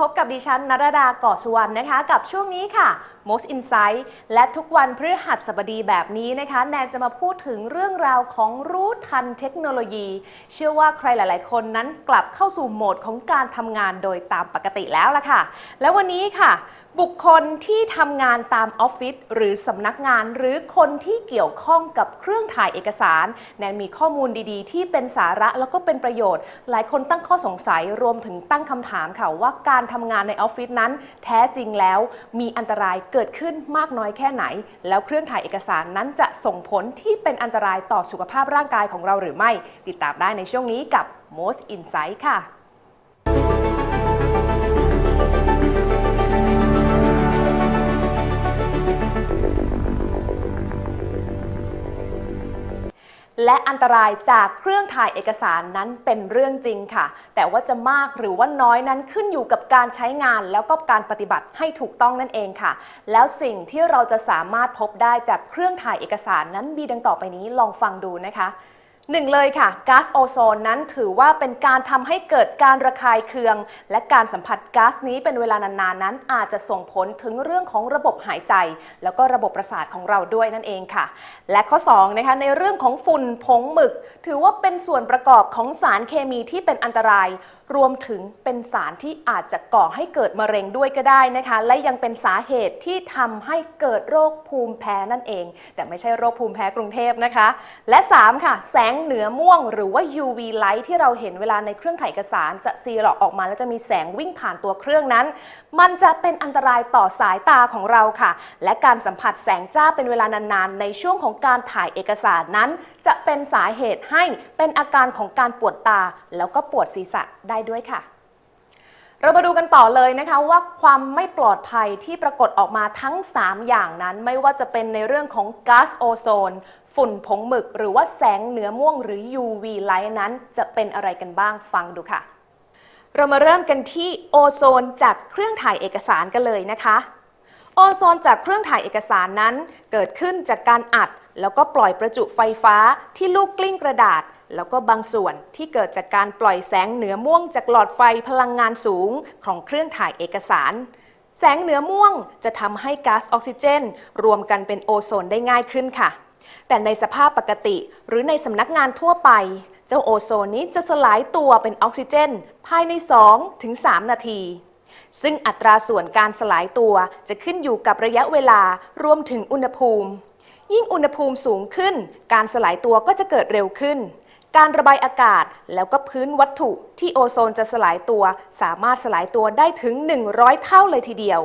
พบกับดิฉันนรดาก่อสุวรรณนะคะ กับช่วงนี้ค่ะ Most Insight และทุกวันพฤหัสบดีแบบนี้นะคะ แนนจะมาพูดถึงเรื่องราวของรู้ทันเทคโนโลยี เชื่อว่าใครหลาย ๆ คนนั้นกลับเข้าสู่โหมดของการทำงานโดยตามปกติแล้วล่ะค่ะ แล้ววันนี้ค่ะ บุคคลที่ทำงานตามออฟฟิศหรือสำนักงาน หรือคนที่เกี่ยวข้องกับเครื่องถ่ายเอกสาร แนนมีข้อมูลดี ๆ ที่เป็นสาระแล้วก็เป็นประโยชน์ หลายคนตั้งข้อสงสัยรวมถึงตั้งคำถามค่ะว่าการทำงานในออฟฟิศนั้น แท้จริงแล้วมีอันตรายเกิดขึ้นมากน้อยแค่ไหน แล้วเครื่องถ่ายเอกสารนั้นจะส่งผลที่เป็นอันตรายต่อสุขภาพร่างกายของเราหรือไม่ ติดตามได้ในช่วงนี้กับ Most Insight ค่ะ และอันตรายจากเครื่องถ่ายเอกสารนั้นเป็นเรื่องจริงค่ะ แต่ว่าจะมากหรือว่าน้อยนั้นขึ้นอยู่กับการใช้งาน แล้วก็การปฏิบัติให้ถูกต้องนั่นเองค่ะ แล้วสิ่งที่เราจะสามารถพบได้จากเครื่องถ่ายเอกสารนั้นมีดังต่อไปนี้ลองฟังดูนะคะ หนึ่งเลยค่ะก๊าซโอโซนนั้นถือว่าเป็นการทำให้เกิดการระคายเคือง และการสัมผัสก๊าซนี้เป็นเวลานานๆนั้น อาจจะส่งผลถึงเรื่องของระบบหายใจ แล้วก็ระบบประสาทของเราด้วยนั่นเองค่ะ และข้อ2นะคะในเรื่องของฝุ่นผงหมึก ถือว่าเป็นส่วนประกอบของสารเคมีที่เป็นอันตราย รวมถึงเป็นสารที่อาจจะก่อให้เกิดมะเร็งด้วยก็ได้นะคะ และยังเป็นสาเหตุที่ทำให้เกิดโรคภูมิแพ้นั่นเอง แต่ไม่ใช่โรคภูมิแพ้กรุงเทพนะคะ และ 3 ค่ะ แสงเหนือม่วงหรือว่า UV light ที่เราเห็นเวลาในเครื่องถ่ายเอกสารจะซีหลอกออกมาแล้วจะมีแสงวิ่งผ่านตัวเครื่องนั้น มันจะเป็นอันตรายต่อสายตาของเราค่ะ และการสัมผัสแสงจ้าเป็นเวลานานๆ ในช่วงของการถ่ายเอกสารนั้นจะเป็นสาเหตุให้เป็นอาการของการปวดตา แล้วก็ปวดศีรษะได้ด้วยค่ะ เรามาดูกันต่อเลยนะคะว่าความไม่ปลอดภัยที่ปรากฏออกมาทั้ง 3 อย่างนั้น ไม่ว่าจะเป็นในเรื่องของก๊าซโอโซน ฝุ่นผงหมึก หรือว่าแสงเหนือม่วงหรือ UV light นั้น จะเป็นอะไรกันบ้างฟังดูค่ะ เรามาเริ่มกันที่โอโซนจากเครื่องถ่ายเอกสารกันเลยนะคะโอโซนจากเครื่องถ่ายเอกสารนั้น เกิดขึ้นจากการอัด แล้วก็ปล่อยประจุไฟฟ้าที่ลูกกลิ้งกระดาษ แล้วก็บางส่วนที่เกิดจากการปล่อยแสงเหนือม่วงจากหลอดไฟพลังงานสูงของเครื่องถ่ายเอกสาร แสงเหนือม่วงจะทำให้ก๊าซออกซิเจน รวมกันเป็นโอโซนได้ง่ายขึ้นค่ะ แต่ในสภาพปกติหรือในสำนักงานทั่วไป เจ้าโอโซนนี้จะสลายตัวเป็นออกซิเจน ภายใน 2-3 นาทีซึ่งอัตราส่วนการสลายตัวจะขึ้นอยู่กับระยะเวลารวมถึงอุณหภูมิ ยิ่งอุณหภูมิสูงขึ้น การสลายตัวก็จะเกิดเร็วขึ้น การระบายอากาศแล้วก็พื้นวัตถุที่โอโซนจะสลายตัว สามารถสลายตัวได้ถึง 100 เท่าเลยทีเดียว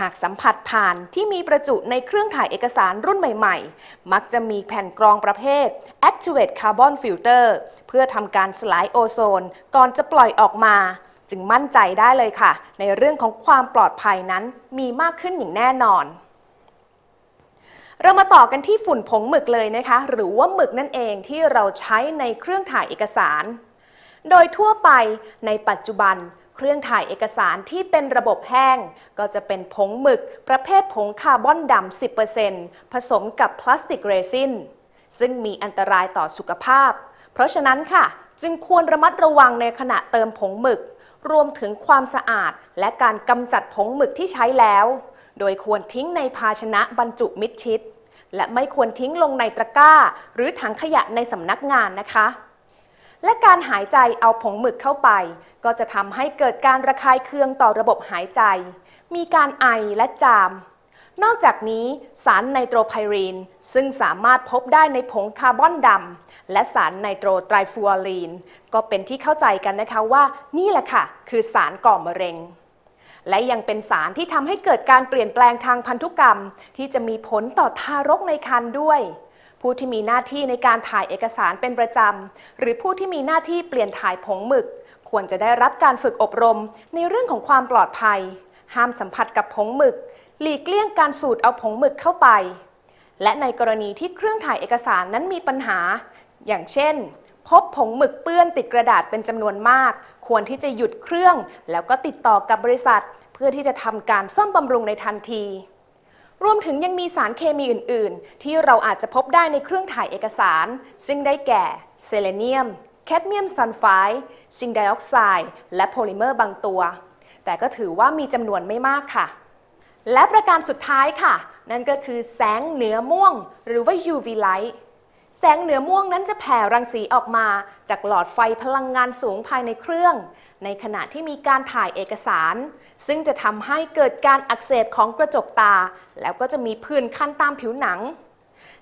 หากสัมผัสผ่านที่มีประจุในเครื่องถ่ายเอกสารรุ่นใหม่ ๆ มักจะมีแผ่นกรองประเภท Activate Carbon Filter เพื่อทำการสลายโอโซน ก่อนจะปล่อยออกมาจึงมั่นใจได้เลยค่ะ ในเรื่องของความปลอดภัยนั้นมีมากขึ้นอย่างแน่นอน เรามาต่อกันที่ฝุ่นผงหมึกเลยนะคะ หรือว่าหมึกนั่นเองที่เราใช้ในเครื่องถ่ายเอกสาร โดยทั่วไปในปัจจุบันเครื่องถ่ายเอกสารที่เป็นระบบแห้ง ก็จะเป็นผงหมึก ประเภทผงคาร์บอนดำ 10%ผสมกับพลาสติกเรซินซึ่งมีอันตรายต่อสุขภาพ เพราะฉะนั้นค่ะ จึงควรระมัดระวังในขณะเติมผงหมึก รวมถึงความสะอาด และการกำจัดผงหมึกที่ใช้แล้ว โดยควรทิ้งในภาชนะบรรจุมิดชิด และไม่ควรทิ้งลงในตะกร้า หรือถังขยะในสำนักงานนะคะ และการหายใจเอาผงหมึกเข้าไป ก็จะทำให้เกิดการระคายเคืองต่อระบบหายใจ มีการไอและจาม นอกจากนี้สารไนโตรไพรีน ซึ่งสามารถพบได้ในผงคาร์บอนดำและสารไนโตรไตรฟูออรีน ก็เป็นที่เข้าใจกันนะคะว่า นี่แหละค่ะ คือสารก่อมะเร็ง และยังเป็นสารที่ทำให้เกิดการเปลี่ยนแปลงทางพันธุกรรม ที่จะมีผลต่อทารกในครรภ์ด้วย ผู้ที่มีหน้าที่ในการถ่ายเอกสารเป็นประจำ หรือผู้ที่มีหน้าที่เปลี่ยนถ่ายผงหมึก ควรจะได้รับการฝึกอบรมในเรื่องของความปลอดภัย ห้ามสัมผัสกับผงหมึก หลีกเลี่ยงการสูดเอาผงหมึกเข้าไป และในกรณีที่เครื่องถ่ายเอกสารนั้นมีปัญหา อย่างเช่น พบผงหมึกเปื้อนติดกระดาษเป็นจำนวนมาก ควรที่จะหยุดเครื่อง แล้วก็ติดต่อกับบริษัท เพื่อที่จะทำการซ่อมบำรุงในทันที รวมถึงยังมีสารเคมีอื่น ๆ ที่เราอาจจะพบได้ในเครื่องถ่ายเอกสาร ซึ่งได้แก่เซเลเนียม แคดเมียมซัลไฟด์ซิงไดออกไซด์และโพลิเมอร์บางตัว แต่ก็ถือว่ามีจำนวนไม่มากค่ะ และประการสุดท้ายค่ะ นั่นก็คือแสงเหนือม่วง หรือว่า UV light แสงเหนือม่วงนั้นจะแผ่รังสีออกมาจากหลอดไฟพลังงานสูงภายในเครื่อง ในขณะที่มีการถ่ายเอกสาร ซึ่งจะทำให้เกิดการอักเสบของกระจกตา แล้วก็จะมีผื่นคันตามผิวหนัง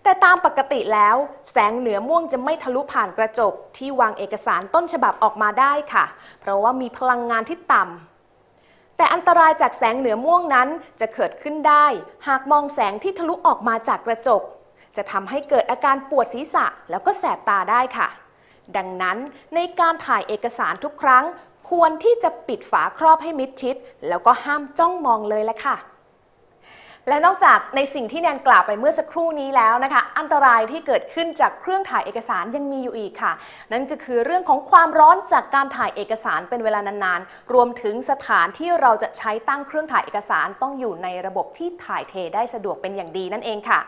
แต่ตามปกติแล้ว แสงเหนือม่วงจะไม่ทะลุผ่านกระจกที่วางเอกสารต้นฉบับออกมาได้ค่ะ เพราะว่ามีพลังงานที่ต่ำแต่อันตรายจากแสงเหนือม่วงนั้นจะเกิดขึ้นได้ หากมองแสงที่ทะลุออกมาจากกระจก จะทำให้เกิดอาการปวดศีรษะแล้วก็แสบตาได้ค่ะ ดังนั้นในการถ่ายเอกสารทุกครั้ง ควรที่จะปิดฝาครอบให้มิดชิด แล้วก็ห้ามจ้องมองเลยละค่ะ และนอกจากในสิ่งที่แนนกล่าวไปเมื่อสักครู่นี้แล้วนะคะ อันตรายที่เกิดขึ้นจากเครื่องถ่ายเอกสารยังมีอยู่อีกค่ะ นั่นก็คือเรื่องของความร้อนจากการถ่ายเอกสารเป็นเวลานานๆ รวมถึงสถานที่เราจะใช้ตั้งเครื่องถ่ายเอกสารต้องอยู่ในระบบที่ถ่ายเทได้สะดวกเป็นอย่างดีนั่นเองค่ะ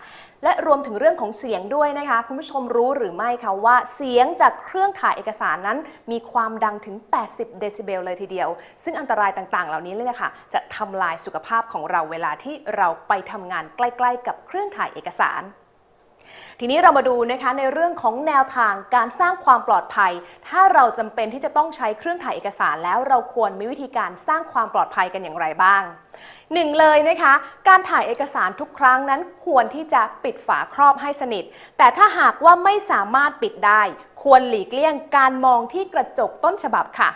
และรวมถึงเรื่องของเสียงด้วยนะคะ คุณผู้ชมรู้หรือไม่คะว่าเสียงจากเครื่องถ่ายเอกสารนั้น มีความดังถึง 80 เดซิเบลเลยทีเดียว ซึ่งอันตรายต่างๆ เหล่านี้เลยนะคะจะทำลายสุขภาพของเราเวลาที่เราไปทำงานใกล้ ๆ กับเครื่องถ่ายเอกสาร ทีนี้เรามาดูนะคะในเรื่องของแนวทางการสร้างความปลอดภัย ถ้าเราจำเป็นที่จะต้องใช้เครื่องถ่ายเอกสารแล้วเราควรมีวิธีการสร้างความปลอดภัยกันอย่างไรบ้างหนึ่งเลยนะคะ การถ่ายเอกสารทุกครั้งนั้นควรที่จะปิดฝาครอบให้สนิท แต่ถ้าหากว่าไม่สามารถปิดได้ ควรหลีกเลี่ยงการมองที่กระจกต้นฉบับค่ะ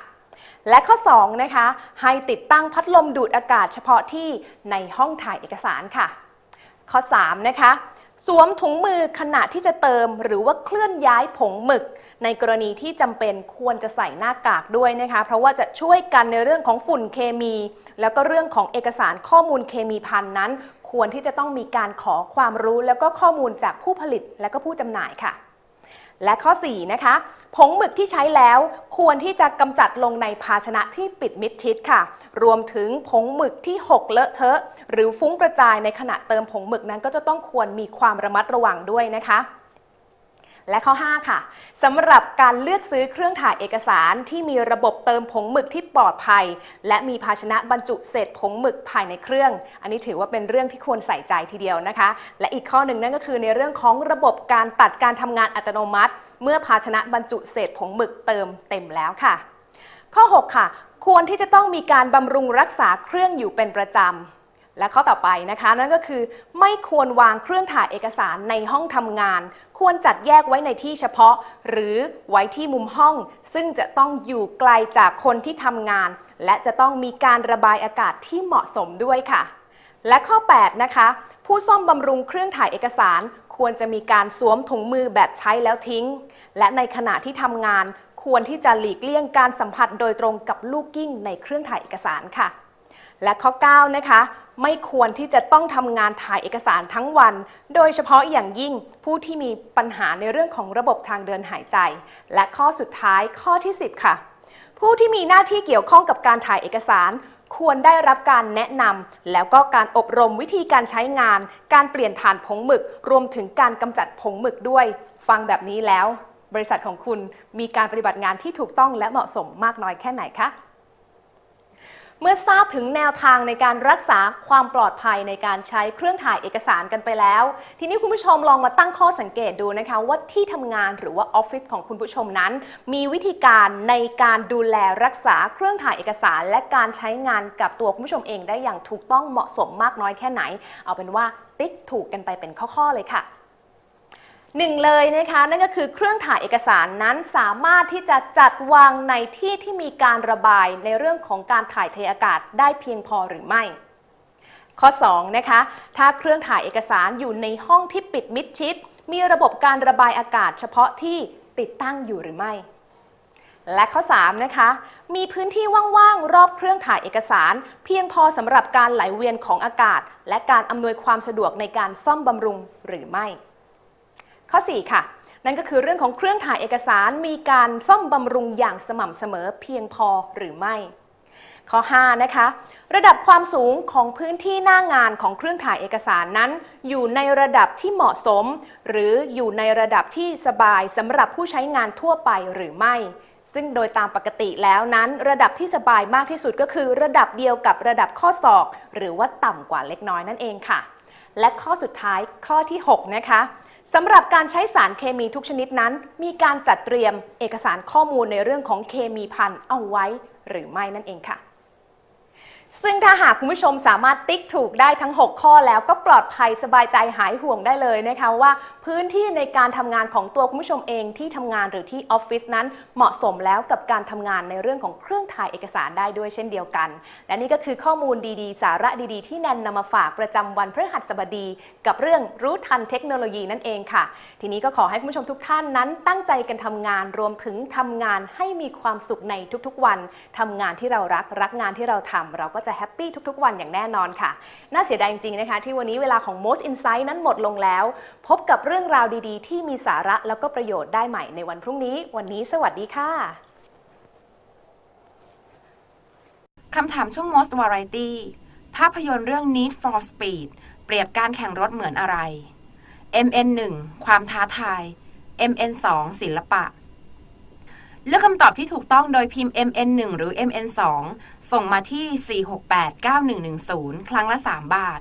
และข้อ 2 นะคะ ให้ติดตั้งพัดลมดูดอากาศเฉพาะที่ในห้องถ่ายเอกสารค่ะ ข้อ 3 นะคะ สวมถุงมือขณะที่จะเติมหรือว่าเคลื่อนย้ายผงหมึก ในกรณีที่จำเป็นควรจะใส่หน้ากากด้วยนะคะ เพราะว่าจะช่วยกันในเรื่องของฝุ่นเคมี แล้วก็เรื่องของเอกสารข้อมูลเคมีพันนั้น ควรที่จะต้องมีการขอความรู้แล้วก็ข้อมูลจากผู้ผลิตและก็ผู้จำหน่ายค่ะ และข้อ 4 นะคะ ผงหมึกที่ใช้แล้วควรที่จะกำจัดลงในภาชนะที่ปิดมิดชิดค่ะ รวมถึงผงหมึกที่หกเลอะเทอะ หรือฟุ้งกระจายในขณะเติมผงหมึกนั้นก็จะต้องควรมีความระมัดระวังด้วยนะคะ และข้อ 5 ค่ะสำหรับการเลือกซื้อเครื่องถ่ายเอกสารที่มีระบบเติมผงหมึกที่ปลอดภัย และมีภาชนะบรรจุเศษผงหมึกภายในเครื่อง อันนี้ถือว่าเป็นเรื่องที่ควรใส่ใจทีเดียวนะคะ และอีกข้อหนึ่งนั่นก็คือในเรื่องของระบบการตัดการทำงานอัตโนมัติ เมื่อภาชนะบรรจุเศษผงหมึกเติมเต็มแล้วค่ะ ข้อ 6 ค่ะ ควรที่จะต้องมีการบำรุงรักษาเครื่องอยู่เป็นประจำ และข้อต่อไปนะคะ นั่นก็คือ ไม่ควรวางเครื่องถ่ายเอกสารในห้องทำงาน ควรจัดแยกไว้ในที่เฉพาะ หรือไว้ที่มุมห้อง ซึ่งจะต้องอยู่ไกลจากคนที่ทำงาน และจะต้องมีการระบายอากาศที่เหมาะสมด้วยค่ะ และข้อ 8 นะคะ ผู้ซ่อมบำรุงเครื่องถ่ายเอกสารควรจะมีการสวมถุงมือแบบใช้แล้วทิ้ง และในขณะที่ทำงาน ควรที่จะหลีกเลี่ยงการสัมผัสโดยตรงกับลูกกิ้งในเครื่องถ่ายเอกสารค่ะ และข้อ 9 นะคะ ไม่ควรที่จะต้องทำงานถ่ายเอกสารทั้งวัน โดยเฉพาะอย่างยิ่งผู้ที่มีปัญหาในเรื่องของระบบทางเดินหายใจ และข้อสุดท้ายข้อที่ 10 ค่ะ ผู้ที่มีหน้าที่เกี่ยวข้องกับการถ่ายเอกสาร ควรได้รับการแนะนำแล้วก็การอบรมวิธีการใช้งาน การเปลี่ยนฐานผงหมึก รวมถึงการกำจัดผงหมึกด้วย ฟังแบบนี้แล้ว บริษัทของคุณมีการปฏิบัติงานที่ถูกต้องและเหมาะสมมากน้อยแค่ไหนคะ เมื่อทราบถึงแนวทางในการรักษาความปลอดภัยในการใช้เครื่องถ่ายเอกสารกันไปแล้ว ทีนี้คุณผู้ชมลองมาตั้งข้อสังเกตดูนะคะ ว่าที่ทำงานหรือว่าออฟฟิศของคุณผู้ชมนั้น มีวิธีการในการดูแลรักษาเครื่องถ่ายเอกสาร และการใช้งานกับตัวคุณผู้ชมเองได้อย่างถูกต้องเหมาะสมมากน้อยแค่ไหน เอาเป็นว่าติ๊กถูกกันไปเป็นข้อๆเลยค่ะ หนึ่งเลยนะคะนั่นก็คือเครื่องถ่ายเอกสารนั้นสามารถที่จะจัดวางในที่ที่มีการระบายในเรื่องของการถ่ายเทอากาศได้เพียงพอหรือไม่ ข้อ2นะคะถ้าเครื่องถ่ายเอกสารอยู่ในห้องที่ปิดมิดชิด มีระบบการระบายอากาศเฉพาะที่ติดตั้งอยู่หรือไม่ และข้อ3นะคะมีพื้นที่ว่างๆรอบเครื่องถ่ายเอกสาร เพียงพอสำหรับการไหลเวียนของอากาศ และการอำนวยความสะดวกในการซ่อมบำรุงหรือไม่ ข้อ 4 ค่ะ นั่นก็คือเรื่องของเครื่องถ่ายเอกสารมีการซ่อมบำรุงอย่างสม่ำเสมอเพียงพอหรือไม่ ข้อ 5 นะคะ ระดับความสูงของพื้นที่หน้างานของเครื่องถ่ายเอกสารนั้น อยู่ในระดับที่เหมาะสม หรืออยู่ในระดับที่สบายสำหรับผู้ใช้งานทั่วไปหรือไม่ซึ่งโดยตามปกติแล้วนั้น ระดับที่สบายมากที่สุดก็คือ ระดับเดียวกับระดับข้อศอก หรือว่าต่ำกว่าเล็กน้อยนั่นเองค่ะ และข้อสุดท้ายข้อที่ 6 นะคะ สำหรับการใช้สารเคมีทุกชนิดนั้น มีการจัดเตรียมเอกสารข้อมูลในเรื่องของเคมีพันเอาไว้ หรือไม่นั่นเองค่ะ ซึ่งถ้าหากคุณผู้ชมสามารถติ๊กถูกได้ทั้ง 6 ข้อแล้วก็ปลอดภัยสบายใจหายห่วงได้เลยนะคะว่าพื้นที่ในการทำงานของตัวคุณผู้ชมเองที่ทำงานหรือที่ออฟฟิศนั้นเหมาะสมแล้วกับการทำงานในเรื่องของเครื่องถ่ายเอกสารได้ด้วยเช่นเดียวกัน และนี่ก็คือข้อมูลดีๆ สาระดีๆ ที่แนนนำมาฝากประจำวันพฤหัสบดี กับเรื่องรู้ทันเทคโนโลยีนั่นเองค่ะ ทีนี้ก็ขอให้คุณผู้ชมทุกท่านนั้น ตั้งใจกันทำงานรวมถึงทำงานให้มีความสุขในทุกๆ วันทำงานที่เรารักรักงานที่เราทำเราก็จะแฮปปี้ทุกๆ วันอย่างแน่นอนค่ะ น่าเสียดายจริงๆนะคะ ที่วันนี้เวลาของ Most Insight นั้นหมดลงแล้ว พบกับเรื่องราวดีๆ ที่มีสาระแล้วก็ประโยชน์ได้ใหม่ในวันพรุ่งนี้ วันนี้สวัสดีค่ะคำถามช่วง Most Variety ภาพยนตร์เรื่อง Need for Speed เปรียบการแข่งรถเหมือนอะไร MN 1 ความท้าทาย MN 2 ศิลปะ เลือกคำตอบที่ถูกต้องโดยพิมพ์ MN 1 หรือ MN 2 ส่งมาที่ 4689110 ครั้งละ 3 บาท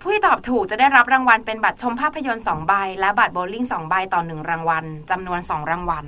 ผู้ที่ตอบถูกจะได้รับรางวัลเป็นบัตรชมภาพยนตร์ 2 ใบ และบัตรโบว์ลิ่ง 2 ใบต่อ 1 รางวัลจำนวน 2 รางวัล